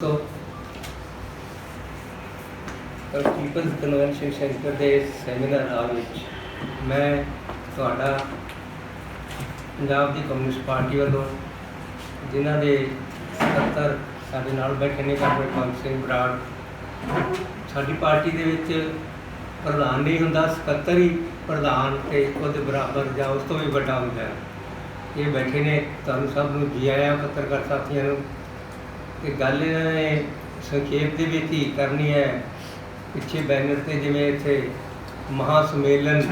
ਤੋਂ people's convention centre ਦੇ seminar hall ਵਿੱਚ ਮੈਂ ਤੁਹਾਡਾ ਪੰਜਾਬ ਦੀ ਕਮਿਊਨਿਸਟ ਪਾਰਟੀ ਵੱਲੋਂ ਜਿਨ੍ਹਾਂ ਦੇ ਸਕੱਤਰ ਸਾਡੇ ਨਾਲ ਬੈਠੇ ਨੇ ਕਾਮਰੇਡ ਪੰਜ ਸਿੰਘ ਬਰਾੜ ਸਾਡੀ ਪਾਰਟੀ ਦੇ ਵਿੱਚ ਪ੍ਰਧਾਨ ਨਹੀਂ ਹੁੰਦਾ ਸਕੱਤਰ ਹੀ ਪ੍ਰਧਾਨ ਤੇ ਉਹਦੇ ਬਰਾਬਰ ਜਾਂ ਉਸ ਤੋਂ ਵੀ ਵੱਡਾ ਹੁੰਦਾ ਹੈ ਇਹ ਬੈਠੇ ਨੇ ਤੁਹਾਨੂੰ ਸਭ ਨੂੰ ਜੀ ਆਇਆਂ ਪੱਤਰਕਾਰ ਸਾਥੀਆਂ ਨੂੰ ਤੇ ਗੱਲ ਇਹਨਾਂ ਨੇ ਸੰਖੇਪ ਦੇ ਵਿੱਚ ਹੀ ਕਰਨੀ ਹੈ। ਪਿੱਛੇ ਬੈਨਰ ਤੇ ਜਿਵੇਂ ਇੱਥੇ ਮਹਾ ਸੰਮੇਲਨ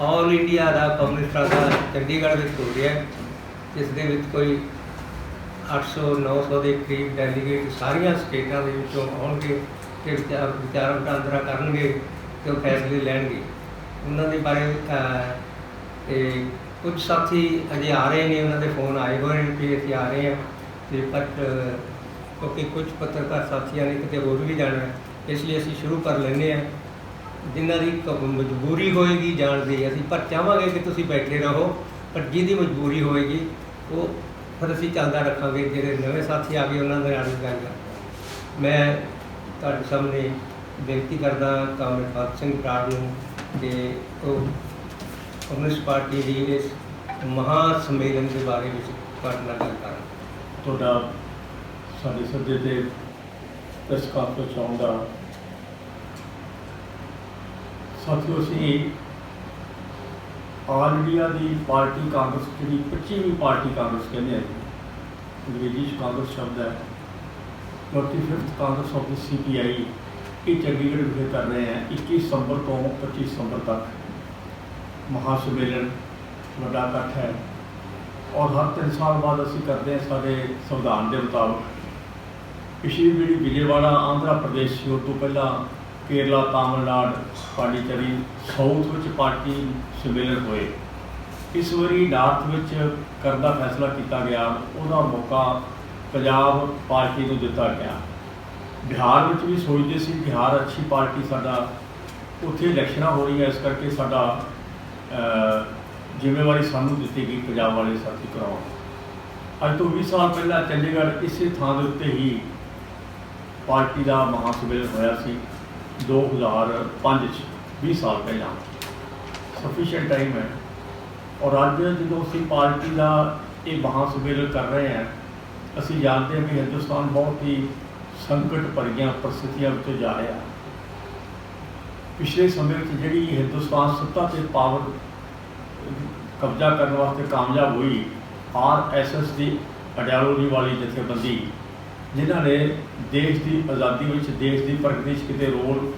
ਆਲ ਇੰਡੀਆ ਦਾ ਕਮਿਊਨਿਸਟਾਂ ਦਾ ਚੰਡੀਗੜ੍ਹ ਵਿੱਚ ਹੋ ਰਿਹਾ ਹੈ। ਜਿਸ ਦੇ ਵਿੱਚ ਕੋਈ 800 900 ਦੇ ਕਰੀਬ ਡੈਲੀਗੇਟ ਸਾਰੀਆਂ ਸਟੇਟਾਂ ਦੇ ਵਿੱਚੋਂ ਆਉਣਗੇ ਤੇ ਵਿਚਾਰ ਵਿਚਾਰ ਵਟਾਂਦਰਾ ਕਰਨਗੇ ਤੇ ਉਹ ਫੈਸਲੇ ਲੈਣਗੇ। ਉਹਨਾਂ ਦੇ ਬਾਰੇ ਅਹ, ਤੇ ਕੁਝ ਸਾਥੀ ਅਜੇ ਆ ਰਹੇ ਨੇ ਉਹਨਾਂ ਦੇ ਫੋਨ ਆਏ ਹੋਏ ਨੇ ਕਿ ਅਸੀਂ ਆ ਰਹੇ ਹਾਂ। ਤੇ ਪਰ ਕਿਉਂਕਿ ਕੁਝ ਪੱਤਰਕਾਰ ਸਾਥੀਆਂ ਨੇ ਕਿਤੇ ਹੋਰ ਵੀ ਜਾਣਾ ਹੈ, ਇਸ ਲਈ ਅਸੀਂ ਸ਼ੁਰੂ ਕਰ ਲੈਂਦੇ ਹਾਂ। ਜਿਨ੍ਹਾਂ ਦੀ ਕ- ਮਜਬੂਰੀ ਹੋਏਗੀ ਜਾਣ ਦੀ ਅਸੀਂ ਪਰ ਚਾਹਾਂਗੇ ਕਿ ਤੁਸੀਂ ਬੈਠੇ ਰਹੋ ਪਰ ਜਿਹਦੀ ਮਜਬੂਰੀ ਹੋਏਗੀ ਉਹ ਫਿਰ ਅਸੀਂ ਚੱਲਦਾ ਰੱਖਾਂਗੇ ਜਿਹੜੇ ਨਵੇਂ ਸਾਥੀ ਆ ਗਏ ਉਹਨਾਂ ਦੇ ਨਾਲ ਵੀ ਗੱਲ ਕਰ ਮੈਂ ਤੁਹਾਡੇ ਸਾਹਮਣੇ ਬੇਨਤੀ ਕਰਦਾ ਕਾਮਰੇਡ ਫਾਤ ਸਿੰਘ ਬਰਾੜ ਨੂੰ ਕਿ ਉਹ ਕਮਿਊਨਿਸਟ ਪਾਰਟੀ ਦੀ ਇਸ ਮਹਾ ਸੰਮੇਲਨ ਦੇ ਬਾਰੇ ਵਿੱਚ ਤੁਹਾਡੇ ਨਾਲ ਗੱਲ ਕਰਨ ਤੁਹਾਡਾ ਸਾਡੇ ਸੱਦੇ ਤੇ ਪ੍ਰੈਸ ਕਾਨਫਰੰਸ ਆਉਣ ਦਾ ਸਾਥੀਓ, ਅਸੀਂ ਆਲ ਇੰਡੀਆ ਦੀ ਪਾਰਟੀ ਕਾਂਗਰਸ, ਜਿਹੜੀ 25ਵੀਂ ਪਾਰਟੀ ਕਾਂਗਰਸ ਕਹਿੰਦੇ ਆ ਜੀ, ਅੰਗਰੇਜ਼ੀ 'ਚ ਕਾਂਗਰਸ ਸ਼ਬਦ ਹੈ। 45th Congress of the CPI ਇਹ ਚੰਡੀਗੜ੍ਹ ਵਿਖੇ ਕਰ ਰਹੇ ਹਾਂ 21 ਸਤੰਬਰ ਤੋਂ 25 ਸਤੰਬਰ ਤੱਕ। ਮਹਾ ਸੰਮੇਲਨ ਵੱਡਾ ਇਕੱਠ ਹੈ। ਔਰ ਹਰ ਤਿੰਨ ਸਾਲ ਬਾਅਦ ਅਸੀਂ ਕਰਦੇ ਹਾਂ ਸਾਡੇ ਸੰਵਿਧਾਨ ਦੇ ਮੁਤਾਬਕ। ਪਿਛਲੀ ਜਿਹੜੀ ਵਿਜੇਵਾੜਾ, ਆਂਧਰਾ ਪ੍ਰਦੇਸ਼ ਸੀ, ਉਹ ਤੋਂ ਪਹਿਲਾਂ ਕੇਰਲਾ, ਤਾਮਿਲਨਾਡ, ਪਾਂਡੀਚੇਰੀ, ਸਾਊਥ ਵਿੱਚ ਪਾਰਟੀ ਸੰਮੇਲਨ ਹੋਏ। ਇਸ ਵਾਰੀ ਨਾਰਥ ਵਿੱਚ ਕਰਨ ਦਾ ਫੈਸਲਾ ਕੀਤਾ ਗਿਆ। ਉਹਦਾ ਮੌਕਾ ਪੰਜਾਬ ਪਾਰਟੀ ਨੂੰ ਦਿੱਤਾ ਗਿਆ। ਬਿਹਾਰ ਵਿੱਚ ਵੀ ਸੋਚਦੇ ਸੀ, ਬਿਹਾਰ ਅੱਛੀ ਪਾਰਟੀ ਸਾਡਾ, ਉੱਥੇ ਇਲੈਕਸ਼ਨਾਂ ਹੋ ਰਹੀਆਂ, ਇਸ ਕਰਕੇ ਸਾਡਾ ਜ਼ਿੰਮੇਵਾਰੀ ਸਾਨੂੰ ਦਿੱਤੀ ਗਈ ਪੰਜਾਬ ਵਾਲੇ ਸਾਥੀ ਕਰਾਉਣ ਅੱਜ ਤੋਂ 20 ਸਾਲ ਪਹਿਲਾਂ ਚੰਡੀਗੜ੍ਹ ਇਸੇ ਥਾਂ ਦੇ ਉੱਤੇ ਹੀ ਪਾਰਟੀ ਦਾ ਮਹਾਸਭੇਲ ਹੋਇਆ ਸੀ 2005 ਚ 20 ਸਾਲ ਪਹਿਲਾਂ। ਸਫੀਸ਼ੀਐਂਟ ਟਾਈਮ ਹੈ। ਔਰ ਅੱਜ ਜਦੋਂ ਅਸੀਂ ਪਾਰਟੀ ਦਾ ਇਹ ਮਹਾਸਭੇਲ ਕਰ ਰਹੇ ਹਾਂ, ਅਸੀਂ ਜਾਣਦੇ ਹਾਂ ਵੀ ਹਿੰਦੁਸਤਾਨ ਬਹੁਤ ਹੀ ਸੰਕਟ ਭਰੀਆਂ ਪਰਿਸਥਿਤੀਆਂ ਵਿੱਚ ਜਾ ਰਿਹਾ। ਪਿਛਲੇ ਸਮੇਂ ਵਿੱਚ ਜਿਹੜੀ ਹਿੰਦੁਸਤਾਨ ਸੱਤਾ ਤੇ ਪਾਵਰ ਕਬਜ਼ਾ ਕਰਨ ਵਾਸਤੇ ਕਾਮਯਾਬ ਹੋਈ ਆਰਐਸਐਸ ਦੀ ਆਈਡੀਓਲੋਜੀ ਵਾਲੀ ਜਥੇਬੰਦੀ, ਜਿਨ੍ਹਾਂ ਨੇ ਦੇਸ਼ ਦੀ ਆਜ਼ਾਦੀ ਵਿੱਚ ਦੇਸ਼ ਦੀ ਪ੍ਰਗਤੀ 'ਚ ਕਿਤੇ ਰੋਲ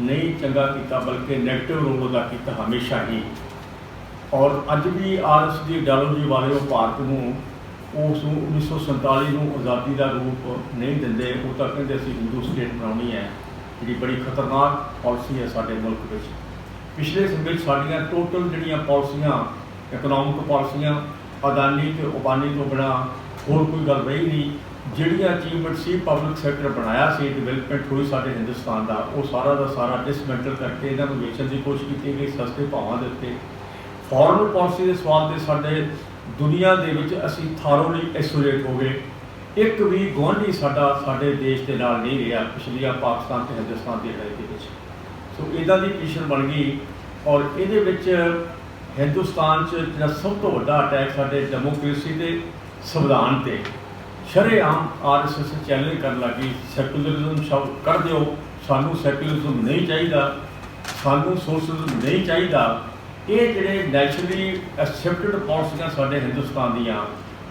ਨਹੀਂ ਚੰਗਾ ਕੀਤਾ, ਬਲਕਿ ਨੈਗੇਟਿਵ ਰੋਲ ਅਦਾ ਕੀਤਾ ਹਮੇਸ਼ਾ ਹੀ। ਔਰ ਅੱਜ ਵੀ ਆਰਐਸ ਦੀ ਆਈਡੀਓਲੋਜੀ ਵਾਲੇ ਉਹ ਭਾਰਤ ਨੂੰ ਉਸ ਨੂੰ 1947 ਨੂੰ ਆਜ਼ਾਦੀ ਦਾ ਰੂਪ ਨਹੀਂ ਦਿੰਦੇ, ਉਹ ਤਾਂ ਕਹਿੰਦੇ ਅਸੀਂ ਹਿੰਦੂ ਸਟੇਟ ਬਣਾਉਣੀ ਹੈ, ਜਿਹੜੀ ਬੜੀ ਖਤਰਨਾਕ ਪਾਲਿਸੀ ਹੈ ਸਾਡੇ ਮੁਲਕ ਵਿੱਚ। ਪਿਛਲੇ ਸਮੇਂ ਵਿੱਚ ਸਾਡੀਆਂ ਟੋਟਲ ਜਿਹੜੀਆਂ ਪਾਲਿਸੀਆਂ ਇਕਨੋਮਿਕ ਪਾਲਿਸੀਆਂ ਅਦਾਨੀ ਤੇ ਉਬਾਨੀ ਤੋਂ ਬਿਨਾਂ ਹੋਰ ਕੋਈ ਗੱਲ ਰਹੀ ਨਹੀਂ। ਜਿਹੜੀਆਂ ਅਚੀਵਮੈਂਟ ਸੀ ਪਬਲਿਕ ਸੈਕਟਰ ਬਣਾਇਆ ਸੀ ਡਿਵੈਲਪਮੈਂਟ ਹੋਈ ਸਾਡੇ ਹਿੰਦੁਸਤਾਨ ਦਾ, ਉਹ ਸਾਰਾ ਦਾ ਸਾਰਾ ਡਿਸਮੈਂਟਲ ਕਰਕੇ ਇਹਨਾਂ ਨੂੰ ਵੇਚਣ ਦੀ ਕੋਸ਼ਿਸ਼ ਕੀਤੀ ਗਈ, ਸਸਤੇ ਭਾਵਾਂ ਦੇ ਉੱਤੇ। ਫੋਰਨ ਪਾਲਿਸੀ ਦੇ ਸਵਾਲ ਤੇ ਸਾਡੇ ਦੁਨੀਆ ਦੇ ਵਿੱਚ ਅਸੀਂ ਥਾਰੋਲੀ ਐਸੋਲੇਟ ਹੋ ਗਏ। ਇੱਕ ਵੀ ਗੁਆਂਢੀ ਸਾਡਾ, ਸਾਡੇ ਦੇਸ਼ ਦੇ ਨਾਲ ਨਹੀਂ ਰਿਹਾ ਪਿਛਲੀਆਂ ਪਾਕਿਸਤਾਨ ਤੇ ਹਿੰਦੁਸਤਾਨ ਦੀ ਲੜਾਈ ਦੇ ਵਿੱਚ। ਸੋ ਇਹਦਾ ਦੀ ਪੋਜੀਸ਼ਨ ਬਣ ਗਈ ਔਰ ਇਹਦੇ ਵਿੱਚ ਹਿੰਦੁਸਤਾਨ 'ਚ ਜਿਹੜਾ ਸਭ ਤੋਂ ਵੱਡਾ ਅਟੈਕ ਸਾਡੇ ਡੈਮੋਕ੍ਰੇਸੀ ਤੇ ਸੰਵਿਧਾਨ ਤੇ ਸ਼ਰੇਆਮ ਆਰਐਸਐਸ ਚੈਲੰਜ ਕਰਨ ਲੱਗੀ। ਸੈਕੂਲਰਿਜ਼ਮ ਸ਼ਬਦ ਕਰ ਦਿਓ। ਸਾਨੂੰ ਸੈਕੂਲਰਿਜ਼ਮ ਨਹੀਂ ਚਾਹੀਦਾ। ਸਾਨੂੰ ਸੋਸ਼ਲਿਜ਼ਮ ਨਹੀਂ ਚਾਹੀਦਾ। ਇਹ ਜਿਹੜੇ ਨੈਚੁਰਲੀ ਐਕਸੈਪਟਡ ਪਾਲਿਸੀਆਂ ਸਾਡੇ ਹਿੰਦੁਸਤਾਨ ਦੀਆਂ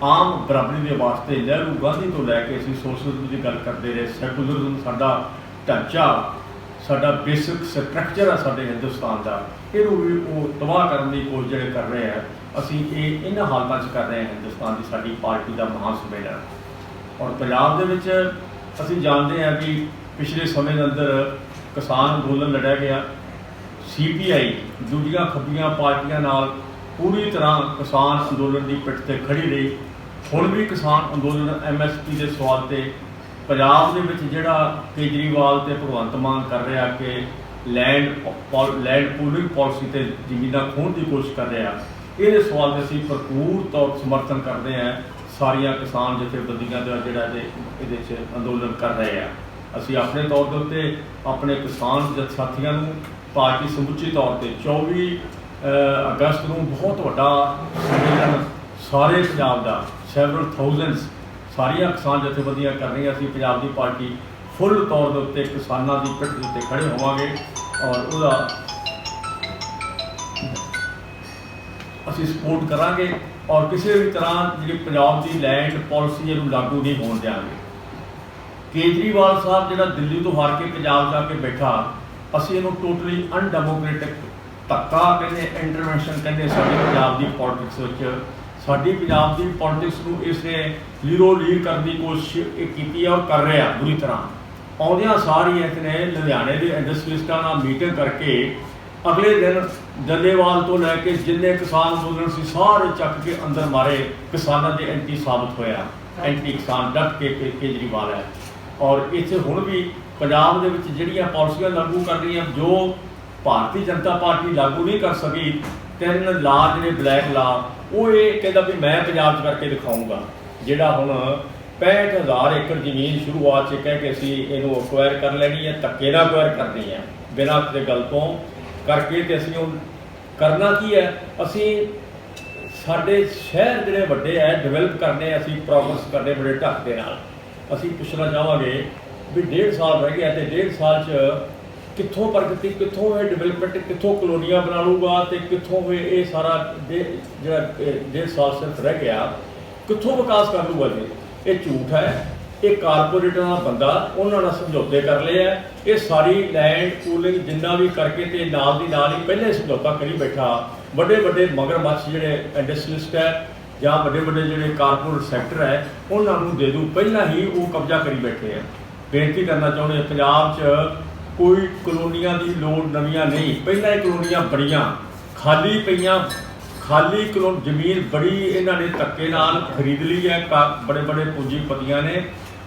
ਆਮ ਬਰਾਬਰੀ ਦੇ ਵਾਸਤੇ ਲਹਿਰੂ ਗਾਂਧੀ ਤੋਂ ਲੈ ਕੇ ਅਸੀਂ ਸੋਸ਼ਲਿਜ਼ਮ ਦੀ ਗੱਲ ਕਰਦੇ ਰਹੇ। ਸੈਕੂਲਰਿਜ਼ਮ ਸਾਡਾ ਢਾਂਚਾ ਸਾਡਾ ਬੇਸਿਕ ਸਟਰਕਚਰ ਆ ਸਾਡੇ ਹਿੰਦੁਸਤਾਨ ਦਾ, ਇਹਨੂੰ ਵੀ ਉਹ ਤਬਾਹ ਕਰਨ ਦੀ ਕੋਸ਼ਿਸ਼ ਜਿਹੜੇ ਕਰ ਰਹੇ ਆ, ਅਸੀਂ ਇਹ ਇਹਨਾਂ ਹਾਲਤਾਂ 'ਚ ਕਰ ਰਹੇ ਹਾਂ ਹਿੰਦੁਸਤਾਨ ਦੀ ਸਾਡੀ ਪਾਰਟੀ ਦਾ ਮਹਾਂ ਸੰਮੇਲਨ। ਔਰ ਪੰਜਾਬ ਦੇ ਵਿੱਚ ਅਸੀਂ ਜਾਣਦੇ ਹਾਂ ਕਿ ਪਿਛਲੇ ਸਮੇਂ ਦੇ ਅੰਦਰ ਕਿਸਾਨ ਅੰਦੋਲਨ ਲੜਿਆ ਗਿਆ ਸੀਪੀਆਈ ਦੂਜੀਆਂ ਖੱਬੀਆਂ ਪਾਰਟੀਆਂ ਨਾਲ ਪੂਰੀ ਤਰ੍ਹਾਂ ਕਿਸਾਨ ਅੰਦੋਲਨ ਦੀ ਪਿੱਠ ਤੇ ਖੜੀ ਰਹੀ। ਹੁਣ ਵੀ ਕਿਸਾਨ ਅੰਦੋਲਨ ਐਮਐਸਪੀ ਦੇ ਸਵਾਲ ਤੇ ਪੰਜਾਬ ਦੇ ਵਿੱਚ ਜਿਹੜਾ ਕੇਜਰੀਵਾਲ ਤੇ ਭਗਵੰਤ ਮਾਨ ਕਰ ਰਿਹਾ ਕਿ ਲੈਂਡ ਪੌਲ- ਲੈਂਡ ਪੂਲਿੰਗ ਪਾਲਿਸੀ ਤੇ ਜ਼ਮੀਨਾਂ ਖੋਹਣ ਦੀ ਕੋਸ਼ਿਸ਼ ਕਰ ਰਿਹਾ ਇਹਦੇ ਸਵਾਲ ਤੇ ਅਸੀਂ ਭਰਪੂਰ ਤੌਰ ਸਮਰਥਨ ਕਰਦੇ ਹਾਂ ਸਾਰੀਆਂ ਕਿਸਾਨ ਜਥੇਬੰਦੀਆਂ ਦਾ ਜਿਹੜਾ ਇਹਦੇ 'ਚ ਅੰਦੋਲਨ ਕਰ ਰਹੇ ਆ। ਅਸੀਂ ਆਪਣੇ ਤੌਰ ਦੇ ਉੱਤੇ ਆਪਣੇ ਕਿਸਾਨ ਜਥ ਸਾਥੀਆਂ ਨੂੰ ਪਾਰਟੀ ਸਮੁੱਚੇ ਤੌਰ ਤੇ 24 ਅਗਸਤ ਨੂੰ ਬਹੁਤ ਵੱਡਾ ਸੰਮੇਲਨ ਸਾਰੇ ਪੰਜਾਬ ਦਾ ਸੈਵਰਲ ਥਾਊਜ਼ੈਂਡਸ ਸਾਰੀਆਂ ਕਿਸਾਨ ਜਥੇਬੰਦੀਆਂ ਕਰ ਰਹੀਆਂ ਅਸੀਂ ਪੰਜਾਬ ਦੀ ਪਾਰਟੀ ਫੁੱਲ ਤੌਰ ਦੇ ਉੱਤੇ ਕਿਸਾਨਾਂ ਦੀ ਪਿੱਠ ਦੇ ਉੱਤੇ ਖੜੇ ਹੋਵਾਂਗੇ ਔਰ ਉਹਦਾ ਅਸੀਂ ਸਪੋਰਟ ਕਰਾਂਗੇ ਔਰ ਕਿਸੇ ਵੀ ਤਰ੍ਹਾਂ ਜਿਹੜੀ ਪੰਜਾਬ ਦੀ ਲੈਂਡ ਪਾਲਿਸੀ ਇਹਨੂੰ ਲਾਗੂ ਨਹੀਂ ਹੋਣ ਦਿਆਂਗੇ। ਕੇਜਰੀਵਾਲ ਸਾਹਿਬ ਜਿਹੜਾ ਦਿੱਲੀ ਤੋਂ ਹਾਰ ਕੇ ਪੰਜਾਬ ਜਾ ਕੇ ਬੈਠਾ, ਅਸੀਂ ਇਹਨੂੰ ਟੋਟਲੀ ਅਨਡੈਮੋਕ੍ਰੈਟਿਕ ਧੱਕਾ ਕਹਿੰਦੇ ਇੰਟਰਵੈਂਸ਼ਨ ਕਹਿੰਦੇ ਸਾਡੇ ਪੰਜਾਬ ਦੀ ਪੋਲਿਟਿਕਸ ਵਿੱਚ। ਸਾਡੀ ਪੰਜਾਬ ਦੀ ਪੋਲਿਟਿਕਸ ਨੂੰ ਇਸ ਨੇ ਲੀਰੋ ਲੀਰ ਕਰਨ ਦੀ ਕੋਸ਼ਿਸ਼ ਇਹ ਕੀਤੀ ਹੈ ਔਰ ਕਰ ਰਿਹਾ ਬੁਰੀ ਤਰ੍ਹਾਂ। ਆਉਂਦਿਆਂ ਸਾਰੀਆਂ ਇਸ ਲੁਧਿਆਣੇ ਦੇ ਇੰਡਸਟਰੀਸਟਾਂ ਨਾਲ ਮੀਟਿੰਗ ਕਰਕੇ ਅਗਲੇ ਦਿਨ ਜੱਲੇਵਾਲ ਤੋਂ ਲੈ ਕੇ ਜਿੰਨੇ ਕਿਸਾਨ ਅੰਦੋਲਨ ਸੀ ਸਾਰੇ ਚੱਕ ਕੇ ਅੰਦਰ ਮਾਰੇ ਕਿਸਾਨਾਂ ਦੇ ਐਂਟੀ ਸਾਬਤ ਹੋਇਆ। ਐਂਟੀ ਕਿਸਾਨ ਡਟ ਕੇ ਕੇ- ਕੇਜਰੀਵਾਲ ਹੈ। ਔਰ ਇੱਥੇ ਹੁਣ ਵੀ ਪੰਜਾਬ ਦੇ ਵਿੱਚ ਜਿਹੜੀਆਂ ਪਾਲਿਸੀਆਂ ਲਾਗੂ ਕਰ ਰਹੀਆਂ ਜੋ ਭਾਰਤੀ ਜਨਤਾ ਪਾਰਟੀ ਲਾਗੂ ਨਹੀਂ ਕਰ ਸਕੀ ਤਿੰਨ ਲਾ ਜਿਹੜੇ ਬਲੈਕ ਲਾ ਉਹ ਇਹ ਕਹਿੰਦਾ ਵੀ ਮੈਂ ਪੰਜਾਬ 'ਚ ਕਰਕੇ ਦਿਖਾਊਂਗਾ, ਜਿਹੜਾ ਹੁਣ 65000 ਏਕੜ ਜ਼ਮੀਨ ਸ਼ੁਰੂਆਤ 'ਚ ਕਹਿ ਕੇ ਅਸੀਂ ਇਹਨੂੰ ਅਕਵਾਇਰ ਕਰ ਲੈਣੀ ਹੈ, ਧੱਕੇ ਨਾਲ ਅਕਵਾਇਰ ਕਰਨੀ ਹੈ, ਬਿਨਾਂ ਕਿਸੇ ਗੱਲ ਤੋਂ। ਕਰਕੇ ਤੇ ਅਸੀਂ ਉਹ ਕਰਨਾ ਕੀ ਹੈ? ਅਸੀਂ ਸਾਡੇ ਸ਼ਹਿਰ ਜਿਹੜੇ ਵੱਡੇ ਹੈ ਡਿਵੈਲਪ ਕਰਨੇ ਅਸੀਂ ਪ੍ਰੋਗਰੈਸ ਕਰਨੇ ਬੜੇ ਢੰਗ ਦੇ ਨਾਲ। ਅਸੀਂ ਪੁੱਛਣਾ ਚਾਹਾਂਗੇ ਵੀ ਡੇਢ ਸਾਲ ਰਹਿ ਗਿਆ ਤੇ ਡੇਢ ਸਾਲ 'ਚ ਕਿੱਥੋਂ ਪ੍ਰਗਤੀ ਕਿੱਥੋਂ ਇਹ ਡਿਵੈਲਪਮੈਂਟ ਕਿੱਥੋਂ ਕਲੋਨੀਆਂ ਬਣਾ ਲੂਗਾ ਤੇ ਕਿੱਥੋਂ ਇਹ ਇਹ ਸਾਰਾ ਡੇ- ਜਿਹੜਾ, ਇਹ ਡੇਢ ਰਹਿ ਗਿਆ, ਕਿੱਥੋਂ ਵਿਕਾਸ ਕਰ ਲੂਗਾ ਜੀ? ਇਹ ਝੂਠ ਹੈ। ਇਹ ਕਾਰਪੋਰੇਟਰਾਂ ਦਾ ਬੰਦਾ, ਉਹਨਾਂ ਨਾਲ ਸਮਝੌਤੇ ਕਰ ਲਏ ਆ। ਇਹ ਸਾਰੀ ਲੈਂਡ ਕੂਲਿੰਗ ਜਿੰਨਾ ਵੀ ਕਰਕੇ ਤੇ ਨਾਲ ਦੀ ਨਾਲ ਹੀ ਪਹਿਲੇ ਸਮਝੌਤਾ ਕਰੀ ਬੈਠਾ। ਵੱਡੇ ਵੱਡੇ ਮਗਰਮੱਛ ਜਿਹੜੇ ਇੰਡਸਟਰੀਸਟ ਹੈ ਜਾਂ ਵੱਡੇ ਵੱਡੇ ਜਿਹੜੇ ਕਾਰਪੋਰੇਟ ਸੈਕਟਰ ਹੈ, ਉਹਨਾਂ ਨੂੰ ਦੇ ਦੂ ਪਹਿਲਾਂ ਹੀ ਉਹ ਕਬਜ਼ਾ ਕਰੀ ਬੈਠੇ ਆ। ਬੇਨਤੀ ਕਰਨਾ ਚਾਹੁੰਦੇ ਪੰਜਾਬ 'ਚ ਕੋਈ ਕਲੋਨੀਆਂ ਦੀ ਲੋੜ ਨਵੀਆਂ ਨਹੀਂ। ਪਹਿਲਾਂ ਇਹ ਕਲੋਨੀਆਂ ਬੜੀਆਂ ਖਾਲੀ ਪਈਆਂ, ਖਾਲੀ ਕਲੋ, ਜ਼ਮੀਨ ਬੜੀ ਇਹਨਾਂ ਨੇ ਧੱਕੇ ਨਾਲ ਖਰੀਦ ਲਈ ਹੈ। ਬੜੇ ਬੜੇ ਪੂੰਜੀਪਤੀਆਂ ਨੇ।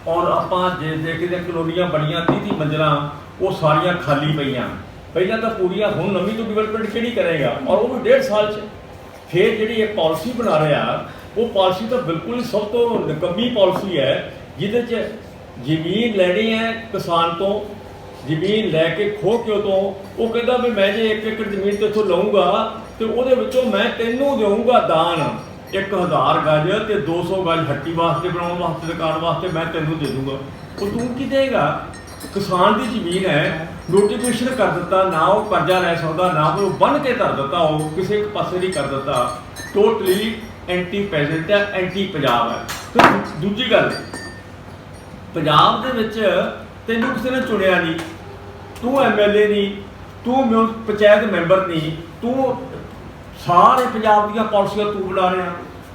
ਔਰ ਆਪਾਂ ਜੇ ਦੇਖਦੇ ਹਾਂ ਕਲੋਨੀਆਂ ਬਣੀਆਂ 30 30 ਮੰਜ਼ਲਾਂ, ਉਹ ਸਾਰੀਆਂ ਖਾਲੀ ਪਈਆਂ। ਪਹਿਲਾਂ ਤਾਂ ਪੂਰੀਆਂ, ਹੁਣ ਨਵੀਂ ਤੋਂ ਡਿਵੈਲਪਮੈਂਟ ਕਿਹੜੀ ਕਰੇਗਾ? ਔਰ ਉਹ ਵੀ ਡੇਢ ਸਾਲ 'ਚ। ਫਿਰ ਜਿਹੜੀ ਇਹ ਪਾਲਿਸੀ ਬਣਾ ਰਿਹਾ, ਉਹ ਪਾਲਿਸੀ ਤਾਂ ਬਿਲਕੁਲ ਹੀ ਸਭ ਤੋਂ ਨਿਕੰਮੀ ਪਾਲਿਸੀ ਹੈ, ਜਿਹਦੇ 'ਚ ਜ਼ਮੀਨ ਲੈਣੀ ਹੈ ਕਿਸਾਨ ਤੋਂ ਜ਼ਮੀਨ ਲੈ ਕੇ ਖੋਹ ਕੇ ਉਹ ਤੋਂ ਉਹ ਕਹਿੰਦਾ ਵੀ ਮੈਂ ਜੇ 1 ਏਕੜ ਜ਼ਮੀਨ ਤੇ ਇੱਥੋਂ ਲਵਾਂਗਾ ਤੇ ਉਹਦੇ ਵਿੱਚੋਂ ਮੈਂ ਤੈਨੂੰ ਦੇਵਾਂਗਾ ਦਾਨ। 1000 ਗਜ ਤੇ 200 ਗਜ ਹੱਟੀ ਵਾਸਤੇ ਬਣਾਉਣ ਵਾਸਤੇ, ਦੁਕਾਨ ਵਾਸਤੇ ਮੈਂ ਤੈਨੂੰ ਦੇ ਦੂੰਗਾ ਉਹ ਤੂੰ ਕੀ ਦੇਗਾ ਕਿਸਾਨ ਦੀ ਜ਼ਮੀਨ ਹੈ ਨੋਟੀਫਿਕੇਸ਼ਨ ਕਰ ਦਿੱਤਾ, ਨਾ ਉਹ ਕਰਜ਼ਾ ਲੈ ਸਕਦਾ, ਨਾ ਉਹ ਬੰਨ ਕੇ ਧਰ ਦਿੱਤਾ, ਉਹ ਕਿਸੇ ਪਾਸੇ ਨਹੀਂ ਕਰ ਦਿੱਤਾ। ਟੋਟਲੀ ਐਂਟੀ ਪੈਜ਼ੈਂਟ ਹੈ ਐਂਟੀ ਪੰਜਾਬ ਹੈ। ਤੇ ਦੂਜੀ ਗੱਲ, ਪੰਜਾਬ ਦੇ ਵਿੱਚ ਤੈਨੂੰ ਕਿਸੇ ਨੇ ਚੁਣਿਆ ਨਹੀਂ। ਤੂੰ ਐਮਐਲਏ ਨਹੀਂ, ਤੂੰ ਮਿਊ- ਪੰਚਾਇਤ ਮੈਂਬਰ ਨਹੀਂ, ਤੂੰ ਸਾਰੇ ਪੰਜਾਬ ਦੀਆਂ ਪਾਲਿਸੀਆਂ ਤੂੰ ਬਣਾ ਰਿਹਾ।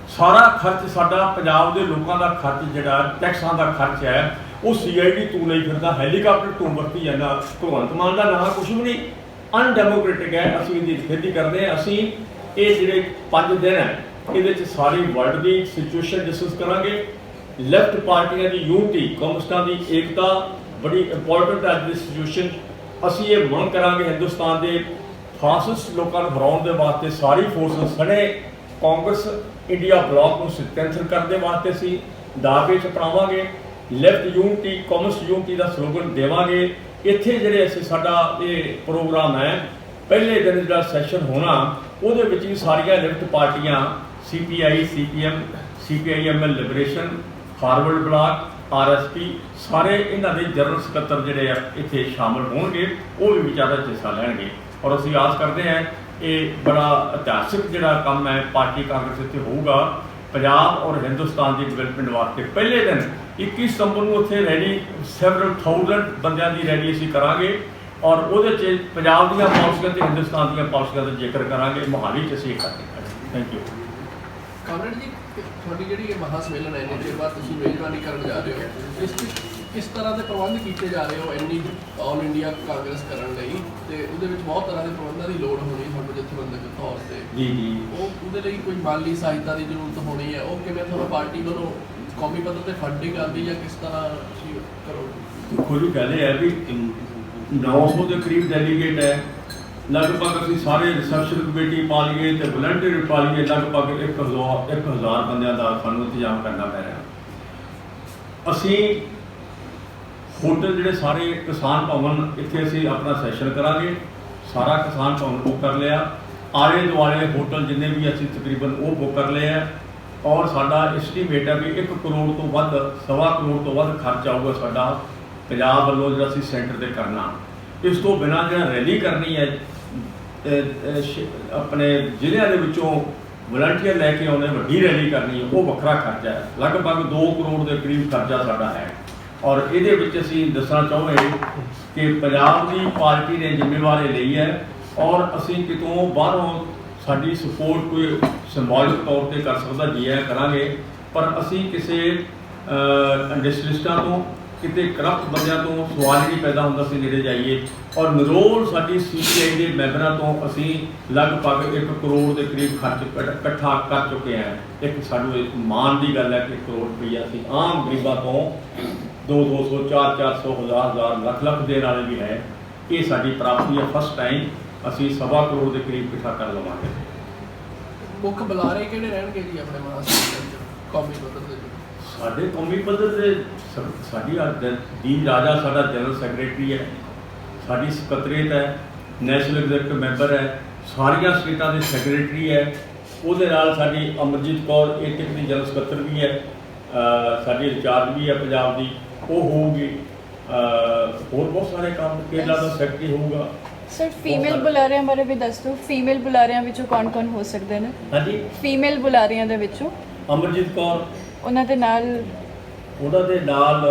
ਸਾਰਾ ਖਰਚ ਸਾਡਾ ਪੰਜਾਬ ਦੇ ਲੋਕਾਂ ਦਾ ਖਰਚ ਜਿਹੜਾ, ਟੈਕਸਾਂ ਦਾ ਖਰਚ ਹੈ, ਉਹ ਸੀਆਈਡੀ ਤੂੰ ਲਈ ਫਿਰਦਾ, ਹੈਲੀਕਾਪਟਰ ਤੂੰ ਵਰਤੀ ਜਾਂਦਾ, ਭਗਵੰਤ ਮਾਨ ਦਾ ਨਾਂ ਕੁਝ ਵੀ ਨਹੀਂ। ਅਨਡੈਮੋਕ੍ਰੈਟਿਕ ਹੈ, ਅਸੀਂ ਇਹਦੀ ਖੇਤੀ ਕਰਦੇ ਹਾਂ, ਅਸੀਂ ਇਹ ਜਿਹੜੇ 5 ਦਿਨ ਹੈ, ਇਹਦੇ ਚ ਸਾਰੀ ਵਰਲਡ ਦੀ ਸਿਚੁਏਸ਼ਨ ਡਿਸਕਸ ਕਰਾਂਗੇ। ਲੈਫਟ ਪਾਰਟੀਆਂ ਦੀ ਯੂਨਿਟੀ ਕਮਿਊਨਿਸਟਾਂ ਦੀ ਏਕਤਾ ਬੜੀ ਇੰਪੋਰਟੈਂਟ ਹੈ ਦੀ ਸਿਚੁਏਸ਼ਨ ਅਸੀਂ ਇਹ ਮੰਗ ਕਰਾਂਗੇ ਹਿੰਦੁਸਤਾਨ ਦੇ ਫਾਸਿਸਟ ਲੋਕਾਂ ਨੂੰ ਹਰਾਉਣ ਦੇ ਵਾਸਤੇ, ਸਾਰੀ ਫੋਰਸਸ ਸਣੇ ਕਾਂਗਰਸ ਇੰਡੀਆ ਬਲਾਕ ਨੂੰ ਸਟ੍ਰੈਂਥਨ ਕਰਨ ਦੇ ਵਾਸਤੇ ਅਸੀਂ ਦਾਅਵੇ ਚ ਅਪਣਾਵਾਂਗੇ ਲੈਫਟ ਯੂਨਿਟੀ ਕਮਿਊਨਿਸਟ ਯੂਨਿਟੀ ਦਾ ਸਲੋਗਨ ਦੇਵਾਂਗੇ। ਇੱਥੇ ਜਿਹੜੇ ਅਸੀਂ ਸਾਡਾ ਇਹ ਪ੍ਰੋਗਰਾਮ ਹੈ, ਪਹਿਲੇ ਦਿਨ ਜਿਹੜਾ ਸੈਸ਼ਨ ਹੋਣਾ, ਉਹਦੇ ਵਿੱਚ ਵੀ ਸਾਰੀਆਂ ਲਿਫਟ ਪਾਰਟੀਆਂ CPI CPM CPI ML Liberation Forward Bloc RSP ਸਾਰੇ ਇਹਨਾਂ ਦੇ ਜਨਰਲ ਸਕੱਤਰ ਜਿਹੜੇ ਆ ਇੱਥੇ ਸ਼ਾਮਲ ਹੋਣਗੇ, ਉਹ ਵੀ ਵਿਚਾਰਾ 'ਚ ਹਿੱਸਾ ਲੈਣਗੇ। ਔਰ ਅਸੀਂ ਆਸ ਕਰਦੇ ਹਾਂ, ਇਹ ਬੜਾ ਇਤਿਹਾਸਿਕ ਜਿਹੜਾ ਕੰਮ ਹੈ, ਪਾਰਟੀ ਕਾਂਗਰਸ ਇੱਥੇ ਹੋਊਗਾ। ਪੰਜਾਬ ਔਰ ਹਿੰਦੁਸਤਾਨ ਦੀ ਡਿਵੈਲਪਮੈਂਟ ਵਾਸਤੇ ਪਹਿਲੇ ਦਿਨ 21 ਸਤੰਬਰ ਨੂੰ ਉੱਥੇ ਰੈਲੀ ਸੈਵਰਲ ਥਾਊਜ਼ੈਂਡ ਬੰਦਿਆਂ ਦੀ ਰੈਲੀ ਅਸੀਂ ਕਰਾਂਗੇ। ਔਰ ਉਹਦੇ 'ਚ ਪੰਜਾਬ ਦੀਆਂ ਪਾਲਿਸੀਆਂ ਤੇ ਹਿੰਦੁਸਤਾਨ ਦੀਆਂ ਪਾਲਿਸੀਆਂ ਦਾ ਜ਼ਿਕਰ ਕਰਾਂਗੇ। ਮੋਹਾਲੀ 'ਚ ਅਸੀਂ ਇਹ ਕਰਦੇ ਥੈਂਕ ਯੂ ਕਾਮਰੇਡ ਜੀ ਤੁਹਾਡੀ ਜਿਹੜੀ ਇਹ ਮਹਾ ਸੰਮੇਲਨ ਹੈ ਇੰਨੇ ਚਿਰ ਬਾਅਦ ਤੁਸੀਂ ਮੇਜ਼ਬਾਨੀ ਕਰਨ ਜਾ ਰਹੇ ਹੋ ਇਸ ਕਿਸ ਤਰ੍ਹਾਂ ਦੇ ਪ੍ਰਬੰਧ ਕੀਤੇ ਜਾ ਰਹੇ ਹੋ ਇੰਨੀ ਆਲ ਇੰਡੀਆ ਕਾਂਗਰਸ ਕਰਨ ਲਈ? ਤੇ ਉਹਦੇ ਵਿੱਚ ਬਹੁਤ ਤਰ੍ਹਾਂ ਦੇ ਪ੍ਰਬੰਧਾਂ ਦੀ ਲੋੜ ਹੋਣੀ ਤੁਹਾਨੂੰ ਜਥੇਬੰਦਕ ਤੌਰ ਤੇ। ਜੀ ਜੀ। ਉਹ ਉਹਦੇ ਲਈ ਕੋਈ ਮਾਲੀ ਸਹਾਇਤਾ ਦੀ ਜ਼ਰੂਰਤ ਹੋਣੀ ਹੈ? ਉਹ ਕਿਵੇਂ ਤੁਹਾਨੂੰ ਪਾਰਟੀ ਵੱਲੋਂ ਕੌਮੀ ਪੱਧਰ ਤੇ ਫੰਡਿੰਗ ਆਉਂਦੀ ਜਾਂ ਕਿਸ ਤਰ੍ਹਾਂ ਕਰੋਗੇ? ਜੀ ਗੱਲ ਇਹ ਹੈ ਵੀ 900 ਦੇ ਕਰੀਬ ਡੈਲੀਗੇਟ ਹੈ। ਲਗਭਗ ਅਸੀਂ ਸਾਰੇ ਰਿਸੈਪਸ਼ਨ ਕਮੇਟੀ ਪਾ ਲਈਏ ਤੇ ਵਲੰਟੀਅਰ ਪਾ ਲਈਏ, ਲਗਭਗ 1000 1000 ਬੰਦਿਆਂ ਦਾ ਸਾਨੂੰ ਇੰਤਜ਼ਾਮ ਕਰਨਾ ਪੈ ਰਿਹਾ। ਅਸੀਂ ਹੋਟਲ ਜਿਹੜੇ ਸਾਰੇ ਕਿਸਾਨ ਭਵਨ, ਇੱਥੇ ਅਸੀਂ ਆਪਣਾ ਸੈਸ਼ਨ ਕਰਾਂਗੇ। ਸਾਰਾ ਕਿਸਾਨ ਭਵਨ ਬੁੱਕ ਕਰ ਲਿਆ। ਆਲੇ ਦੁਆਲੇ ਹੋਟਲ ਜਿੰਨੇ ਵੀ ਅਸੀਂ ਤਕਰੀਬਨ ਉਹ ਬੁੱਕ ਕਰ ਲਏ ਆ। ਔਰ ਸਾਡਾ ਐਸਟੀਮੇਟ ਹੈ ਵੀ 1 ਕਰੋੜ ਤੋਂ ਵੱਧ, ਸਵਾ ਕਰੋੜ ਤੋਂ ਵੱਧ ਖਰਚ ਆਊਗਾ ਸਾਡਾ ਪੰਜਾਬ ਵੱਲੋਂ ਜਿਹੜਾ ਅਸੀਂ ਸੈਂਟਰ ਤੇ ਕਰਨਾ। ਇਸ ਤੋਂ ਬਿਨਾਂ ਜਿਹੜਾ ਰੈਲੀ ਕਰਨੀ ਹੈ ਆਪਣੇ ਜ਼ਿਲ੍ਹਿਆਂ ਦੇ ਵਿੱਚੋਂ ਵਲੰਟੀਅਰ ਲੈ ਕੇ ਆਉਣੇ ਵੱਡੀ ਰੈਲੀ ਕਰਨੀ ਹੈ ਉਹ ਵੱਖਰਾ ਖਰਚਾ ਹੈ। ਲਗਭਗ 2 ਕਰੋੜ ਦੇ ਕਰੀਬ ਖਰਚਾ ਸਾਡਾ ਹੈ। ਔਰ ਇਹਦੇ ਵਿੱਚ ਅਸੀਂ ਦੱਸਣਾ ਚਾਹੁੰਦੇ ਕਿ ਪੰਜਾਬ ਦੀ ਪਾਰਟੀ ਨੇ ਜ਼ਿੰਮੇਵਾਰੀ ਲਈ ਹੈ ਔਰ ਅਸੀਂ ਕਿਤੋਂ ਬਾਹਰੋਂ ਸਾਡੀ ਸਪੋਰਟ ਕੋਈ ਸਿੰਬੋਲਿਕ ਤੌਰ ਤੇ ਕਰ ਸਕਦਾ, ਜੀ ਹੈ ਕਰਾਂਗੇ। ਪਰ ਅਸੀਂ ਕਿਸੇ ਇੰਡਸਟਰੀਸਟਾਂ ਤੋਂ ਕਿਤੇ ਕਰਪਟ ਬੰਦਿਆਂ ਤੋਂ ਸਵਾਲ ਹੀ ਨਹੀਂ ਪੈਦਾ ਹੁੰਦਾ ਸੀ ਨੇੜੇ ਜਾਈਏ। ਔਰ ਨਰੋਲ ਸਾਡੀ ਸੀਪੀਆਈ ਦੇ ਮੈਂਬਰਾਂ ਤੋਂ ਅਸੀਂ ਲਗਭਗ 1 ਕਰੋੜ ਦੇ ਕਰੀਬ ਖਰਚ ਇਕੱਠਾ ਕਰ ਚੁੱਕੇ ਹਾਂ। ਇੱਕ ਸਾਨੂੰ ਇੱਕ ਮਾਣ ਦੀ ਗੱਲ ਹੈ ਕਿ ਕਰੋੜ ਰੁਪਈਆ ਅਸੀਂ ਆਮ ਗਰੀਬਾਂ ਤੋਂ 2 200 4 400 ਹਜ਼ਾਰ ਹਜ਼ਾਰ, ਲੱਖ ਲੱਖ ਦੇਣ ਵਾਲੇ ਵੀ ਹੈ। ਇਹ ਸਾਡੀ ਪ੍ਰਾਪਤੀ ਹੈ ਫਸਟ ਟਾਈਮ ਅਸੀਂ ਸਵਾ ਕਰੋੜ ਦੇ ਕਰੀਬ ਇਕੱਠਾ ਕਰ ਲਵਾਂਗੇ। ਮੁੱਖ ਬੁਲਾਰੇ ਕਿਹੜੇ ਰਹਿਣਗੇ ਜੀ ਆਪਣੇ ਮਹਾਸਮੇਲਨ ਕੌਮੀ ਪੱਧਰ ਦੇ ਸਾਡੇ ਕੌਮੀ ਪੱਧਰ ਤੇ ਸ- ਸਾਡੀ ਦੀ ਰਾਜਾ ਸਾਡਾ ਜਨਰਲ ਸੈਕਟਰੀ ਹੈ ਸਾਡੀ ਸਕੱਤਰੇਤ ਹੈ ਨੈਸ਼ਨਲ ਐਗਜ਼ੀਕਟਿਵ ਮੈਂਬਰ ਹੈ ਸਾਰੀਆਂ ਸਟੇਟਾਂ ਦੇ ਸੈਕਟਰੀ ਹੈ ਉਹਦੇ ਨਾਲ ਸਾਡੀ ਅਮਰਜੀਤ ਕੌਰ ਏਟਕ ਦੀ ਜਨਰਲ ਸਕੱਤਰ ਵੀ ਹੈ ਅਹ ਸਾਡੀ ਇੰਚਾਰਜ ਵੀ ਹੈ ਪੰਜਾਬ ਦੀ ਉਹ ਹੋਊਗੀ ਹੋਰ ਬਹੁਤ ਸਾਰੇ ਕੰਮ ਕੇਰਲਾ ਦਾ ਸੈਕਟਰੀ ਹੋਊਗਾ। ਸਰ ਫੀਮੇਲ ਬੁਲਾਰਿਆਂ ਬਾਰੇ ਵੀ ਦੱਸ ਦਿਓ ਫੀਮੇਲ ਬੁਲਾਰਿਆਂ ਵਿੱਚੋਂ ਕੌਣ-ਕੌਣ ਹੋ ਸਕਦੇ ਨੇ? ਹਾਂਜੀ। ਫੀਮੇਲ ਬੁਲਾਰਿਆਂ ਦੇ ਵਿੱਚੋਂ? ਅਮਰਜੀਤ ਕੌਰ ਉਹਨਾਂ ਦੇ ਨਾਲ ਉਹਨਾਂ ਦੇ ਨਾਲ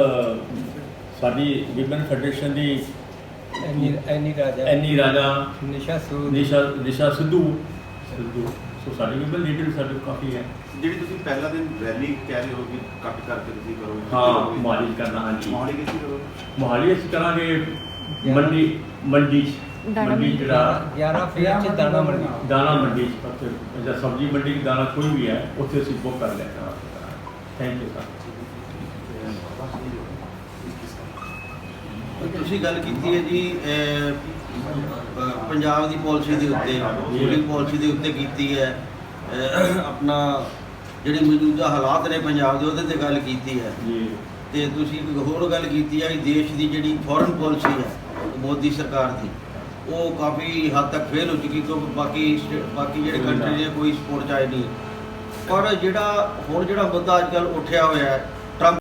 ਸਾਡੀ ਵਿਮਨ ਫੈਡਰੇਸ਼ਨ ਦੀ ਐਨੀ ਐਨੀ ਰਾਜਾ। ਐਨੀ ਰਾਜਾ। ਨਿਸ਼ਾ ਸੂਦ ਨਿਸ਼ਾ ਨਿਸ਼ਾ ਸਿੱਧੂ। ਸਿੱਧੂ। ਸੋ ਸਾਡੀ ਵੀ ਲੀਡਰ ਸਾਡੇ ਕਾਫੀ ਹੈ। ਜਿਹੜੀ ਤੁਸੀਂ ਪਹਿਲਾ ਦਿਨ ਰੈਲੀ ਕਹਿ ਰਹੇ ਹੋ ਕਿ ਕੱਟ ਕਰਕੇ ਤੁਸੀਂ ਕਰੋ। ਹਾਂ ਮੋਹਾਲੀ ਕਰਨਾ ਹਾਂਜੀ। ਮੋਹਾਲੀ ਕਿੱਥੇ ਕਰੋ? ਮੋਹਾਲੀ ਅਸੀਂ ਕਰਾਂਗੇ ਮੰਡੀ ਮੰਡੀ ਮੰਡੀ ਮੰਡੀ। ਜਿਹੜਾ 11 ਫੇਰ ਚ ਦਾਣਾ ਮੰਡੀ। ਦਾਣਾ ਮੰਡੀ 'ਚ ਉੱਥੇ। ਜਾਂ ਸਬਜ਼ੀ ਮੰਡੀ ਦਾਣਾ ਕੋਈ ਵੀ ਹੈ ਉੱਥੇ ਅਸੀਂ ਬੁੱਕ ਕਰ ਲਿਆ। ਥੈਂਕ ਯੂ ਸਰ ਤੁਸੀਂ ਗੱਲ ਕੀਤੀ ਹੈ ਜੀ ਅਹ, ਪੰਜਾਬ ਦੀ ਪਾਲਿਸੀ ਦੇ ਉੱਤੇ ਰੂਲਿੰਗ ਪਾਲਿਸੀ ਦੇ ਉੱਤੇ ਕੀਤੀ ਹੈ। ਅਹ, ਆਪਣਾ ਜਿਹੜੇ ਮੌਜੂਦਾ ਹਾਲਾਤ ਨੇ ਪੰਜਾਬ ਦੇ ਉਹਦੇ ਤੇ ਗੱਲ ਕੀਤੀ ਹੈ। ਜੀ। ਤੇ ਤੁਸੀਂ ਇੱਕ ਹੋਰ ਗੱਲ ਕੀਤੀ ਹੈ ਕਿ ਦੇਸ਼ ਦੀ ਜਿਹੜੀ ਫੋਰਨ ਪਾਲਿਸੀ ਹੈ ਮੋਦੀ ਸਰਕਾਰ ਦੀ ਉਹ ਕਾਫੀ ਹੱਦ ਤੱਕ ਫੇਲ ਹੋ ਚੁੱਕੀ ਕਿਉਂਕਿ ਬਾਕੀ ਸਟੇ- ਬਾਕੀ ਜਿਹੜੇ ਕੰਟਰੀ ਨੇ ਕੋਈ ਸਪੋਰਟ ਚਾਹੀ ਨਹੀਂ। ਪਰ ਜਿਹੜਾ ਹੁਣ ਜਿਹੜਾ ਮੁੱਦਾ ਅੱਜ ਕੱਲ੍ਹ ਉੱਠਿਆ ਹੋਇਆ ਹੈ